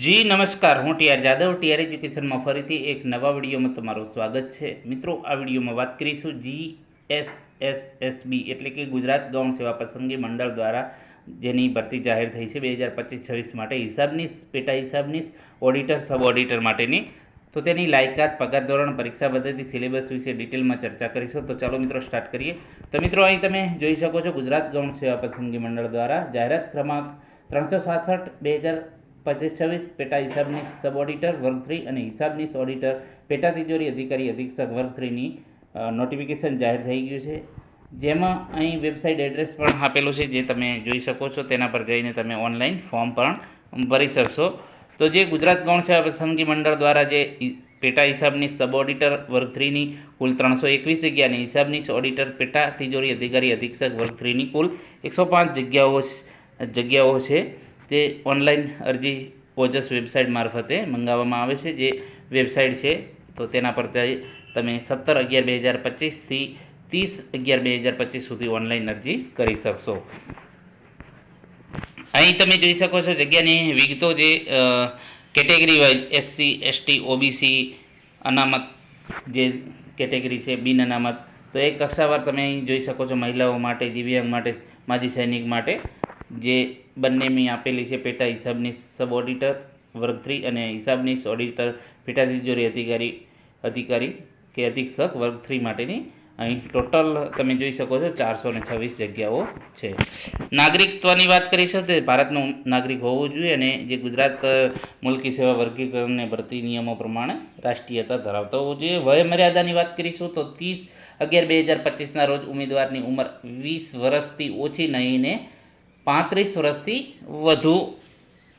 જી, નમસ્કાર. હું TR Jadav. TR એજ્યુકેશનમાં ફરીથી એક નવા વિડીયોમાં તમારું સ્વાગત છે. મિત્રો, આ વિડીયોમાં વાત કરીશું G S S S B એટલે કે ગુજરાત ગૌણ સેવા પસંદગી મંડળ દ્વારા જેની ભરતી જાહેર થઈ છે બે હજાર પચીસ છવ્વીસ માટે હિસાબની પેટા હિસાબની ઓડિટર, સબ ઓડિટર માટેની. તો તેની લાયકાત, પગાર ધોરણ, પરીક્ષા પદ્ધતિ, સિલેબસ વિશે ડિટેલમાં ચર્ચા કરીશું. તો ચાલો મિત્રો સ્ટાર્ટ કરીએ. તો મિત્રો, અહીં તમે જોઈ શકો છો ગુજરાત ગૌણ સેવા પસંદગી મંડળ દ્વારા જાહેરાત ક્રમાંક ત્રણસો સાસઠ બે હજાર પચીસ છવ્વીસ, પેટા હિસાબની સબ ઓડિટર વર્ગ થ્રી અને હિસાબની ઓડિટર પેટા તિજોરી અધિકારી, અધિક્ષક વર્ગ થ્રીની નોટિફિકેશન જાહેર થઈ ગયું છે. જેમાં અહીં વેબસાઇટ એડ્રેસ પણ આપેલું છે, જે તમે જોઈ શકો છો. તેના પર જઈને તમે ઓનલાઈન ફોર્મ પણ ભરી શકશો. તો જે ગુજરાત ગૌણ સેવા પસંદગી મંડળ દ્વારા જે પેટા હિસાબની સબ ઓડિટર વર્ગ થ્રીની કુલ ત્રણસો એકવીસ જગ્યાની હિસાબની ઓડિટર પેટા તિજોરી અધિકારી, અધિક્ષક વર્ગ થ્રીની કુલ એકસો પાંચ જગ્યાઓ જગ્યાઓ છે. તે ઓનલાઈન અરજી ઓજસ વેબસાઇટ મારફતે મંગાવવામાં આવે છે, જે વેબસાઇટ છે, તો તેના પર તમે સત્તર અગિયાર બે હજાર પચીસથી ત્રીસ અગિયાર બે હજાર પચીસ સુધી ઓનલાઈન અરજી કરી શકશો. અહીં તમે જોઈ શકો છો જગ્યાની વિગતો જે category wise SC ST OBC અનામત જે કેટેગરી છે, બિન અનામત, તો એ કક્ષાવાર તમે જોઈ શકો છો મહિલાઓ માટે, દિવ્યાંગ માટે, માજી સૈનિક માટે જે બંનેની આપેલી છે પેટા હિસાબની સબ ઓડિટર વર્ગ થ્રી અને હિસાબની ઓડિટર પેટા તિજોરી અધિકારી અધિકારી કે અધિક્ષક વર્ગ થ્રી માટેની અહીં ટોટલ તમે જોઈ શકો છો ચારસો ને છવ્વીસ જગ્યાઓ છે. નાગરિકત્વની વાત કરીશું તો ભારતનું નાગરિક હોવું જોઈએ અને જે ગુજરાત મુલકી સેવા વર્ગીકરણને ભરતી નિયમો પ્રમાણે રાષ્ટ્રીયતા ધરાવતો હોવો જોઈએ. વય મર્યાદાની વાત કરીશું તો ત્રીસ અગિયાર બે હજાર પચીસના રોજ ઉમેદવારની ઉંમર વીસ વર્ષથી ઓછી નહીં ને પાંત્રીસ વર્ષથી વધુ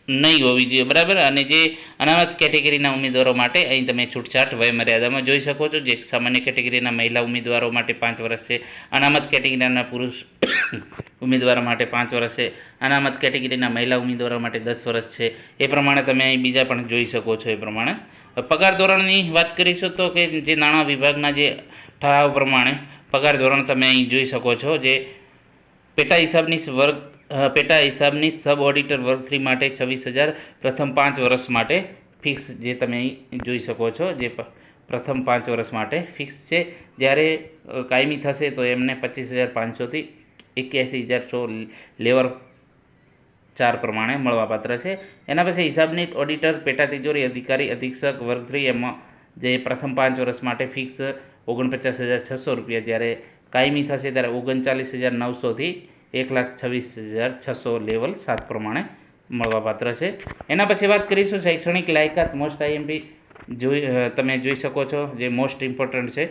નહીં હોવી જોઈએ, બરાબર? અને જે અનામત કેટેગરીના ઉમેદવારો માટે અહીં તમે છૂટછાટ વયમર્યાદામાં જોઈ શકો છો, જે સામાન્ય કેટેગરીના મહિલા ઉમેદવારો માટે પાંચ વર્ષ છે, અનામત કેટેગરીના પુરુષ ઉમેદવારો માટે પાંચ વર્ષ છે, અનામત કેટેગરીના મહિલા ઉમેદવારો માટે દસ વર્ષ છે. એ પ્રમાણે તમે અહીં બીજા પણ જોઈ શકો છો એ પ્રમાણે. પગાર ધોરણની વાત કરીશું તો કે જે નાણાં વિભાગના જે ઠરાવ પ્રમાણે પગાર ધોરણ તમે અહીં જોઈ શકો છો, જે પેટા હિસાબની વર્ગ પેટા હિસાબની સબ ઓડિટર વર્ગ થ્રી માટે છવ્વીસ હજાર, પ્રથમ પાંચ વર્ષ માટે ફિક્સ જે તમે જોઈ શકો છો, જે પ્રથમ પાંચ વર્ષ માટે ફિક્સ છે. જ્યારે કાયમી થશે તો એમને પચીસ હજાર પાંચસોથી એક્યાસી હજાર સો લેવર ચાર પ્રમાણે મળવાપાત્ર છે. એના પછી હિસાબની ઓડિટર, પેટા તિજોરી અધિકારી, અધિક્ષક વર્ગ થ્રી એમાં, જે પ્રથમ પાંચ વર્ષ માટે ફિક્સ ઓગણપચાસ હજાર છસો રૂપિયા જ્યારે કાયમી થશે ત્યારે ઓગણચાલીસ હજાર નવસોથી એક લાખ છવ્વીસ હજાર છસો લેવલ સાત પ્રમાણે મળવાપાત્ર છે. એના પછી વાત કરીશું શૈક્ષણિક લાયકાત. મોસ્ટ આઈએમપી જોઈ તમે જોઈ શકો છો જે મોસ્ટ ઇમ્પોર્ટન્ટ છે.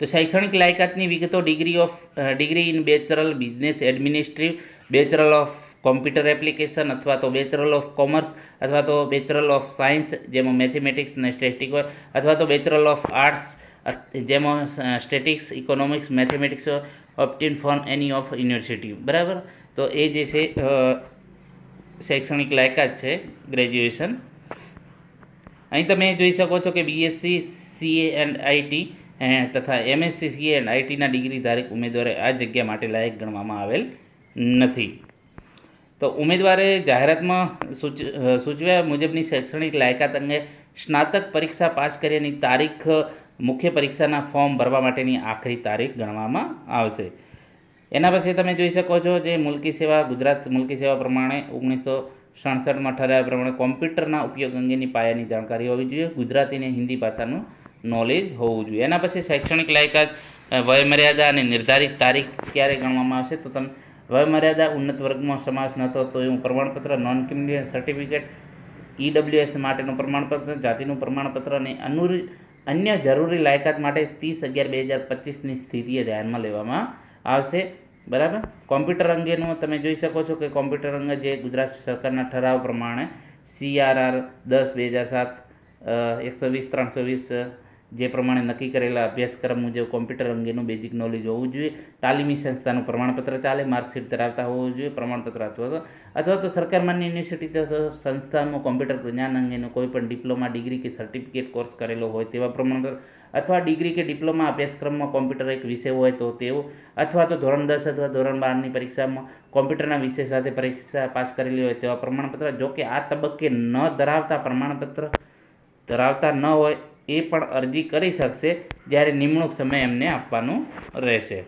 તો શૈક્ષણિક લાયકાતની વિગતો degree of degree in bachelor business administrative, bachelor of computer application અથવા તો બેચરલ ઓફ કોમર્સ અથવા તો બેચરલ ઓફ સાયન્સ, જેમાં મેથેમેટિક્સ અને સ્ટેટિક અથવા તો બેચરલ ઓફ આર્ટ્સ જેમાં statistics economics mathematics option form any of university બરાબર? તો એ જે છે શૈક્ષણિક લાયકાત છે ગ્રેજ્યુએશન અહીં તમે જોઈ શકો છો કે બીએસસી સીએ એન્ડ આઈટી તથા એમએસસી સીએ એન્ડ આઈટીના ડિગ્રી ધારક ઉમેદવારે આ જગ્યા માટે લાયક ગણવામાં આવેલ નથી. તો ઉમેદવારે જાહેરાતમાં સૂચ સૂચવ્યા મુજબની શૈક્ષણિક લાયકાત અંગે સ્નાતક પરીક્ષા પાસ કર્યાની તારીખ મુખ્ય પરીક્ષાના ફોર્મ ભરવા માટેની આખરી તારીખ ગણવામાં આવશે. એના પછી તમે જોઈ શકો છો જે મુલકી સેવા, ગુજરાત મુલકી સેવા પ્રમાણે ઓગણીસો સડસઠમાં ઠરાવ્યા પ્રમાણે કોમ્પ્યુટરના ઉપયોગ અંગેની પાયાની જાણકારી હોવી જોઈએ. ગુજરાતી અને હિન્દી ભાષાનું નોલેજ હોવું જોઈએ. એના પછી શૈક્ષણિક લાયકાત વયમર્યાદા અને નિર્ધારિત તારીખ ક્યારે ગણવામાં આવશે? તો તમે, વયમર્યાદા ઉન્નત વર્ગમાં સમાવેશ ન થતો તો એવું પ્રમાણપત્ર નોન ક્રિમિનલ સર્ટિફિકેટ ઈડબ્લ્યુએસ માટેનું પ્રમાણપત્ર, જાતિનું પ્રમાણપત્ર અને અનુર અન્ય જરૂરી લાયકાત માટે ત્રીસ અગિયાર બે હજાર પચીસની સ્થિતિએ ધ્યાનમાં લેવામાં આવશે. બરાબર? કોમ્પ્યુટર અંગેનું તમે જોઈ શકો છો કે કોમ્પ્યુટર અંગે જે ગુજરાત સરકારના ઠરાવ પ્રમાણે સીઆરઆર દસ બે હજાર સાત એકસો વીસ, ત્રણસો વીસ જે પ્રમાણે નક્કી કરેલા અભ્યાસક્રમ મુજબ કોમ્પ્યુટર અંગેનું બેઝિક નોલેજ હોવું જોઈએ, તાલીમી સંસ્થાનું પ્રમાણપત્ર ચાલે માર્કશીટ ધરાવતા હોવું જોઈએ, પ્રમાણપત્ર અથવા તો અથવા તો સરકાર માન્ય યુનિવર્સિટી અથવા સંસ્થામાં કોમ્પ્યુટર જ્ઞાન અંગેનું કોઈ પણ ડિપ્લોમા ડિગ્રી કે સર્ટિફિકેટ કોર્સ કરેલો હોય તેવા પ્રમાણપત્ર, અથવા ડિગ્રી કે ડિપ્લોમા અભ્યાસક્રમમાં કોમ્પ્યુટર એક વિષય હોય તો તેઓ, અથવા તો ધોરણ દસ અથવા ધોરણ બારની પરીક્ષામાં કોમ્પ્યુટરના વિષય સાથે પરીક્ષા પાસ કરેલી હોય તેવા પ્રમાણપત્ર, જો કે આ તબક્કે ન ધરાવતા પ્રમાણપત્ર ધરાવતા ન હોય એ પણ અરજી કરી શકશે જ્યારે નિમણૂક સમય એમને આપવાનું રહેશે.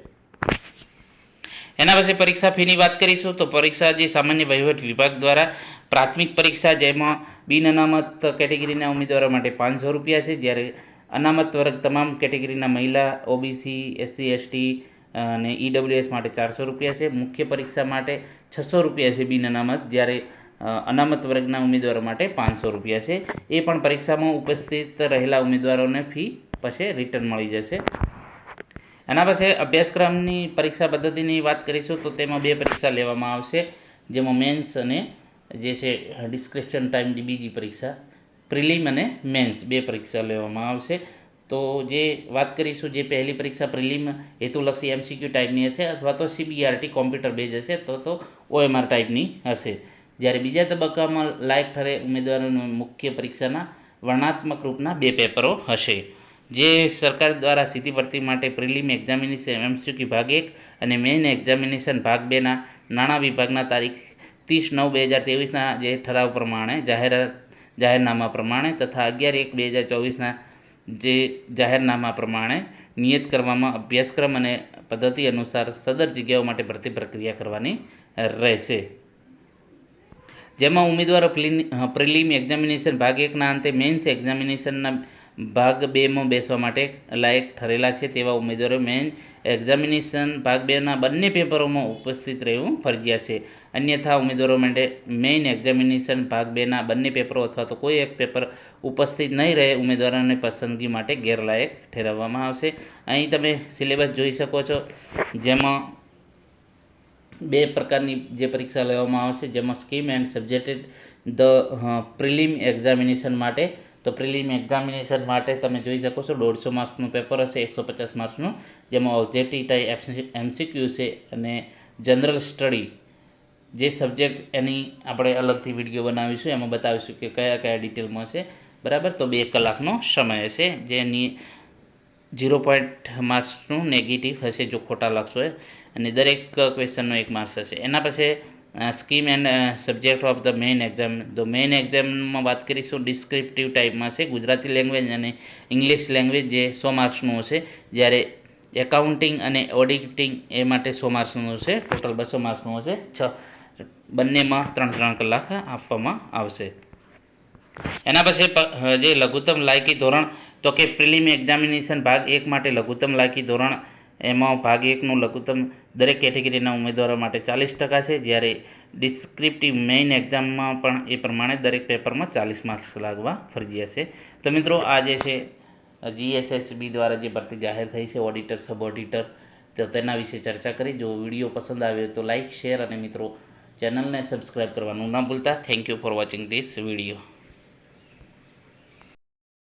એના પછી પરીક્ષા ફીની વાત કરીશું તો પરીક્ષા જે સામાન્ય વહીવટ વિભાગ દ્વારા પ્રાથમિક પરીક્ષા જેમાં બિન અનામત કેટેગરીના ઉમેદવારો માટે પાંચસો રૂપિયા છે, જ્યારે અનામત વર્ગ તમામ કેટેગરીના મહિલા, ઓબીસી, એસસી, એસટી અને ઈડબ્લ્યુએસ માટે ચારસો રૂપિયા છે. મુખ્ય પરીક્ષા માટે છસો રૂપિયા છે બિન અનામત, જ્યારે અનામત વર્ગના ઉમેદવારો માટે પાંચસો રૂપિયા છે. એ પણ પરીક્ષામાં ઉપસ્થિત રહેલા ઉમેદવારોને ફી પછી રિટર્ન મળી જશે. એના પછી અભ્યાસક્રમની પરીક્ષા પદ્ધતિની વાત કરીશું તો તેમાં બે પરીક્ષા લેવામાં આવશે. જેમાં મેન્સ અને જે છે ડિસ્ક્રિપ્શન ટાઈમની બીજી પરીક્ષા પ્રિલિમ અને મેન્સ બે પરીક્ષા લેવામાં આવશે. તો જે વાત કરીશું, જે પહેલી પરીક્ષા પ્રિલિમ હેતુલક્ષી એમસીક્યુ ટાઈપની હશે અથવા તો સીબીઆરટી કોમ્પ્યુટર બેઝ હશે તો તો ઓએમઆર ટાઈપની હશે. જ્યારે બીજા તબક્કામાં લાયક ઠરે ઉમેદવારોની મુખ્ય પરીક્ષાના વર્ણાત્મક રૂપના બે પેપરો હશે. જે સરકાર દ્વારા સીધી ભરતી માટે પ્રિલિમ એક્ઝામિનેશન, એમસીક્યુ ભાગ એક અને મેઇન એક્ઝામિનેશન ભાગ બેના નાણાં વિભાગના તારીખ ત્રીસ નવ બે હજાર ત્રેવીસના જે ઠરાવ પ્રમાણે જાહેરાત જાહેરનામા પ્રમાણે તથા અગિયાર એક બે હજાર ચોવીસના જે જાહેરનામા પ્રમાણે નિયત કરવામાં અભ્યાસક્રમ અને પદ્ધતિ અનુસાર સદર જગ્યાઓ માટે ભરતી પ્રક્રિયા કરવાની રહેશે. જેમાં ઉમેદવારો પ્રિલિ- પ્રિલિમ એક્ઝામિનેશન ભાગ એકના અંતે મેન્સ એક્ઝામિનેશનના ભાગ બેમાં બેસવા માટે લાયક ઠરેલા છે તેવા ઉમેદવારો મેઇન એક્ઝામિનેશન ભાગ બેના બંને પેપરોમાં ઉપસ્થિત રહેવું ફરજિયાત છે. અન્યથા ઉમેદવારો માટે મેઇન એક્ઝામિનેશન ભાગ બેના બંને પેપરો અથવા તો કોઈ એક પેપર ઉપસ્થિત નહીં રહે ઉમેદવારોને પસંદગી માટે ગેરલાયક ઠેરવવામાં આવશે. અહીં તમે સિલેબસ જોઈ શકો છો, જેમાં બે પ્રકારની જે પરીક્ષા લેવામાં આવશે, જેમાં scheme and subjected the prelim examination માટે. તો પ્રિલિમ એક્ઝામિનેશન માટે તમે જોઈ શકો છો, દોઢસો માર્ક્સનું પેપર હશે, એકસો પચાસ માર્ક્સનું, જેમાં ઓબ્જેક્ટિવ ટાઈપ એમસીક્યુ છે અને જનરલ સ્ટડી. જે સબ્જેક્ટ એની આપણે અલગથી વીડિયો બનાવીશું, એમાં બતાવીશું કે કયા કયા ડિટેલમાં છે. બરાબર? તો બે કલાકનો સમય હશે, જેની ઝીરો પોઈન્ટ માર્ક્સનું નેગેટિવ હશે, જો ખોટા લખશો એ અને દરેક ક્વેશ્ચનનો એક માર્ક્સ હશે. એના પછી scheme and subject of the main exam તો મેઇન એક્ઝામમાં વાત કરીશું ડિસ્ક્રિપ્ટિવ ટાઈપમાં છે, ગુજરાતી લેંગ્વેજ અને ઇંગ્લિશ લેંગ્વેજ જે સો માર્ક્સનું હશે. જ્યારે એકાઉન્ટિંગ અને ઓડિટિંગ એ માટે સો માર્ક્સનું હશે. ટોટલ બસો માર્ક્સનું હશે. છ. બંનેમાં ત્રણ ત્રણ કલાક આપવામાં આવશે. એના પછી જે લઘુત્તમ લાયકી ધોરણ, તો કે પ્રિલિમ એક્ઝામિનેશન ભાગ એક માટે લઘુત્તમ લાયકી ધોરણ એમાં ભાગ એકનું લઘુત્તમ દરેક કેટેગરીના ઉમેદવારો માટે ચાલીસ ટકા છે, જ્યારે ડિસ્ક્રિપ્ટિવ મેઇન એક્ઝામમાં પણ એ પ્રમાણે દરેક પેપરમાં ચાલીસ માર્ક્સ લાગવા ફરજિયાત છે. તો મિત્રો, આ જે છે, જીએસએસબી દ્વારા જે ભરતી જાહેર થઈ છે, ઓડિટર સબ ઓડિટર તો તેના વિશે ચર્ચા કરી. જો વીડિયો પસંદ આવ્યો તો લાઇક શેર અને મિત્રો, ચેનલને સબસ્ક્રાઈબ કરવાનું ન ભૂલતા. Thank you for watching this video.